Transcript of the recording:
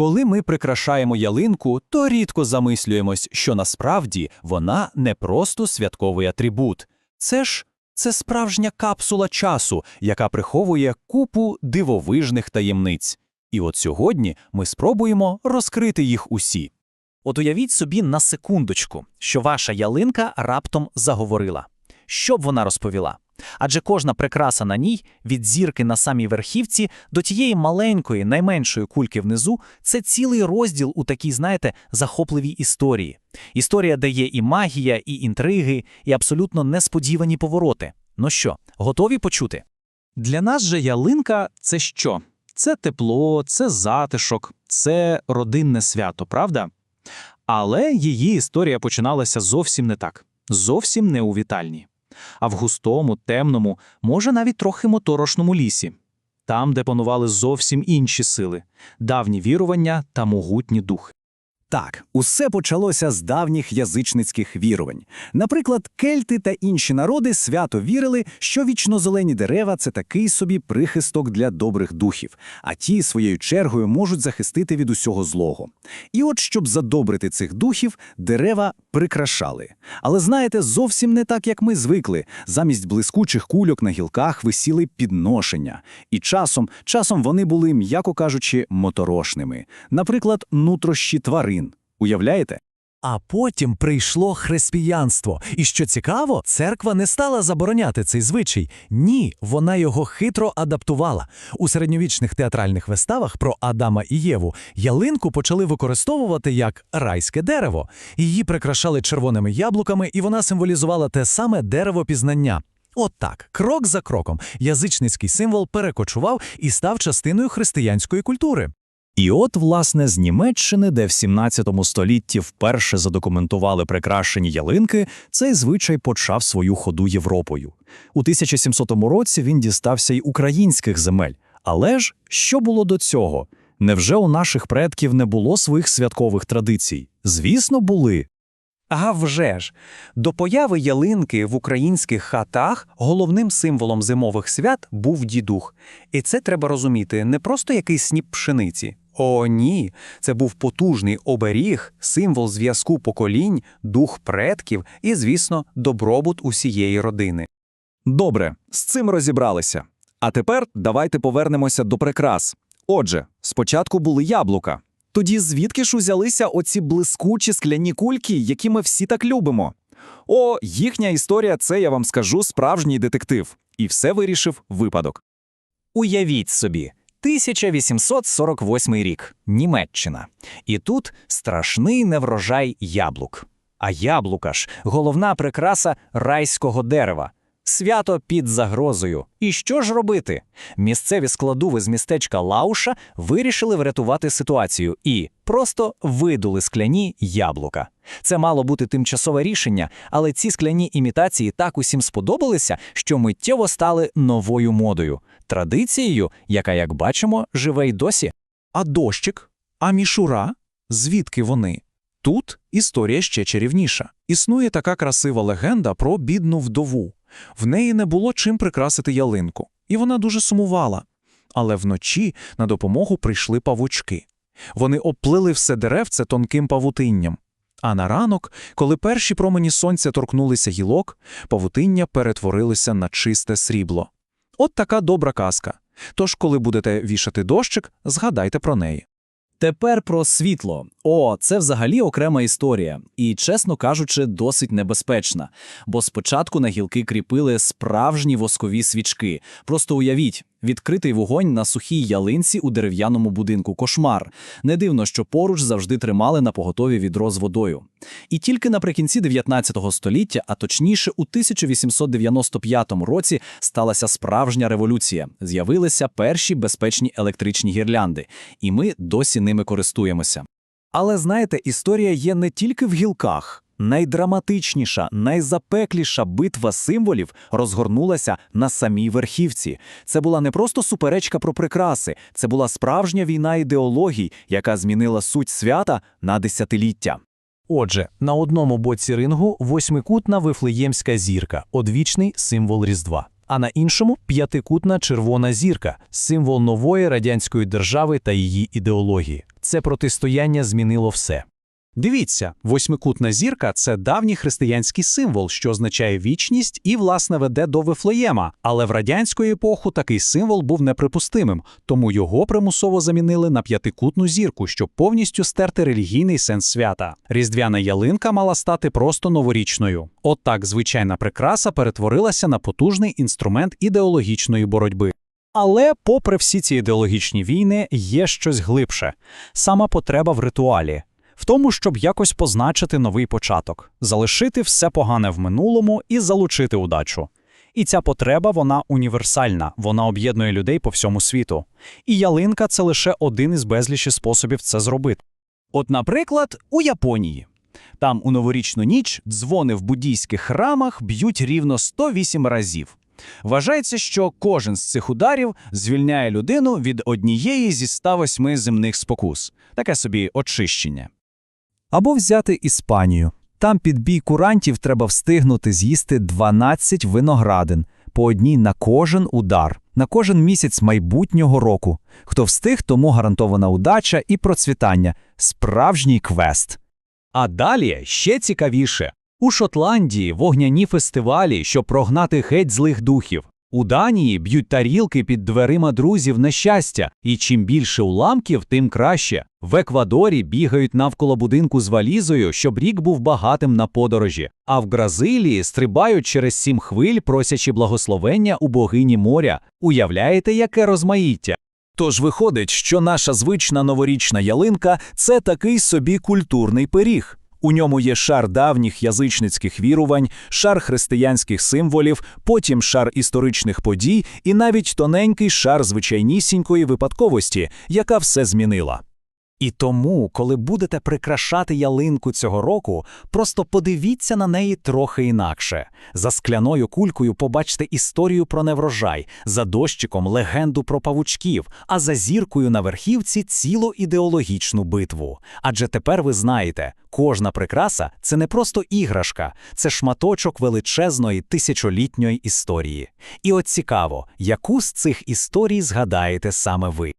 Коли ми прикрашаємо ялинку, то рідко замислюємось, що насправді вона не просто святковий атрибут. Це ж це справжня капсула часу, яка приховує купу дивовижних таємниць. І от сьогодні ми спробуємо розкрити їх усі. От уявіть собі на секундочку, що ваша ялинка раптом заговорила. Що б вона розповіла? Адже кожна прикраса на ній, від зірки на самій верхівці до тієї маленької, найменшої кульки внизу, це цілий розділ у такій, знаєте, захопливій історії. Історія дає і магія, і інтриги, і абсолютно несподівані повороти. Ну що, готові почути? Для нас же ялинка це що? Це тепло, це затишок, це родинне свято, правда? Але її історія починалася зовсім не так, зовсім не у вітальні, а в густому, темному, може навіть трохи моторошному лісі, там, де панували зовсім інші сили, давні вірування та могутні духи. Так, усе почалося з давніх язичницьких вірувань. Наприклад, кельти та інші народи свято вірили, що вічнозелені дерева це такий собі прихисток для добрих духів, а ті своєю чергою можуть захистити від усього злого. І от, щоб задобрити цих духів, дерева прикрашали. Але знаєте, зовсім не так, як ми звикли. Замість блискучих кульок на гілках висіли підношення. І часом, часом вони були, м'яко кажучи, моторошними. Наприклад, нутрощі тварин. Уявляєте? А потім прийшло християнство. І що цікаво, церква не стала забороняти цей звичай. Ні, вона його хитро адаптувала. У середньовічних театральних виставах про Адама і Єву ялинку почали використовувати як райське дерево. Її прикрашали червоними яблуками, і вона символізувала те саме дерево пізнання. От так, крок за кроком, язичницький символ перекочував і став частиною християнської культури. І от, власне, з Німеччини, де в 17 столітті вперше задокументували прикрашені ялинки, цей звичай почав свою ходу Європою. У 1700 році він дістався й українських земель. Але ж що було до цього? Невже у наших предків не було своїх святкових традицій? Звісно, були. А вже ж! До появи ялинки в українських хатах головним символом зимових свят був дідух. І це треба розуміти не просто якийсь сніп пшениці. О, ні, це був потужний оберіг, символ зв'язку поколінь, дух предків і, звісно, добробут усієї родини. Добре, з цим розібралися. А тепер давайте повернемося до прикрас. Отже, спочатку були яблука. Тоді звідки ж узялися оці блискучі скляні кульки, які ми всі так любимо? О, їхня історія це, я вам скажу, справжній детектив. І все вирішив випадок. Уявіть собі, 1848 рік, Німеччина. І тут страшний неврожай яблук. А яблука ж головна прикраса райського дерева. Свято під загрозою. І що ж робити? Місцеві складуви з містечка Лауша вирішили врятувати ситуацію і просто видули скляні яблука. Це мало бути тимчасове рішення, але ці скляні імітації так усім сподобалися, що миттєво стали новою модою, традицією, яка, як бачимо, живе й досі. А дощик? А мішура? Звідки вони? Тут історія ще чарівніша. Існує така красива легенда про бідну вдову. В неї не було чим прикрасити ялинку, і вона дуже сумувала. Але вночі на допомогу прийшли павучки. Вони оплили все деревце тонким павутинням. А на ранок, коли перші промені сонця торкнулися гілок, павутиння перетворилися на чисте срібло. От така добра казка. Тож, коли будете вішати дощик, згадайте про неї. Тепер про світло. О, це взагалі окрема історія, і, чесно кажучи, досить небезпечна. Бо спочатку на гілки кріпили справжні воскові свічки. Просто уявіть, відкритий вогонь на сухій ялинці у дерев'яному будинку кошмар. Не дивно, що поруч завжди тримали на поготові відро з водою. І тільки наприкінці 19 століття, а точніше у 1895 році, сталася справжня революція. З'явилися перші безпечні електричні гірлянди, і ми досі ними користуємося. Але знаєте, історія є не тільки в гілках. Найдраматичніша, найзапекліша битва символів розгорнулася на самій верхівці. Це була не просто суперечка про прикраси, це була справжня війна ідеологій, яка змінила суть свята на десятиліття. Отже, на одному боці рингу восьмикутна вифлеємська зірка, одвічний символ Різдва. а на іншому п'ятикутна червона зірка, символ нової радянської держави та її ідеології. Це протистояння змінило все. Дивіться, восьмикутна зірка це давній християнський символ, що означає вічність і, власне, веде до Вифлеєма. Але в радянську епоху такий символ був неприпустимим, тому його примусово замінили на п'ятикутну зірку, щоб повністю стерти релігійний сенс свята. Різдвяна ялинка мала стати просто новорічною. От так звичайна прикраса перетворилася на потужний інструмент ідеологічної боротьби. Але, попри всі ці ідеологічні війни, є щось глибше сама потреба в ритуалі, в тому, щоб якось позначити новий початок, залишити все погане в минулому і залучити удачу. І ця потреба вона універсальна, вона об'єднує людей по всьому світу. І ялинка це лише один із безлічі способів це зробити. От, наприклад, у Японії. Там у новорічну ніч дзвони в буддійських храмах б'ють рівно 108 разів. Вважається, що кожен з цих ударів звільняє людину від однієї зі 108 земних спокус. Таке собі очищення. Або взяти Іспанію. Там під бій курантів треба встигнути з'їсти 12 виноградин, по одній на кожен удар, на кожен місяць майбутнього року. Хто встиг, тому гарантована удача і процвітання. Справжній квест. А далі ще цікавіше. У Шотландії вогняні фестивалі, щоб прогнати геть злих духів. У Данії б'ють тарілки під дверима друзів на щастя, і чим більше уламків, тим краще. В Еквадорі бігають навколо будинку з валізою, щоб рік був багатим на подорожі. А в Бразилії стрибають через сім хвиль, просячи благословення у богині моря. Уявляєте, яке розмаїття? Тож виходить, що наша звична новорічна ялинка це такий собі культурний пиріг. У ньому є шар давніх язичницьких вірувань, шар християнських символів, потім шар історичних подій і навіть тоненький шар звичайнісінької випадковості, яка все змінила. І тому, коли будете прикрашати ялинку цього року, просто подивіться на неї трохи інакше. За скляною кулькою побачте історію про неврожай, за дощиком легенду про павучків, а за зіркою на верхівці цілу ідеологічну битву. Адже тепер ви знаєте, кожна прикраса це не просто іграшка, це шматочок величезної тисячолітньої історії. І от цікаво, яку з цих історій згадаєте саме ви.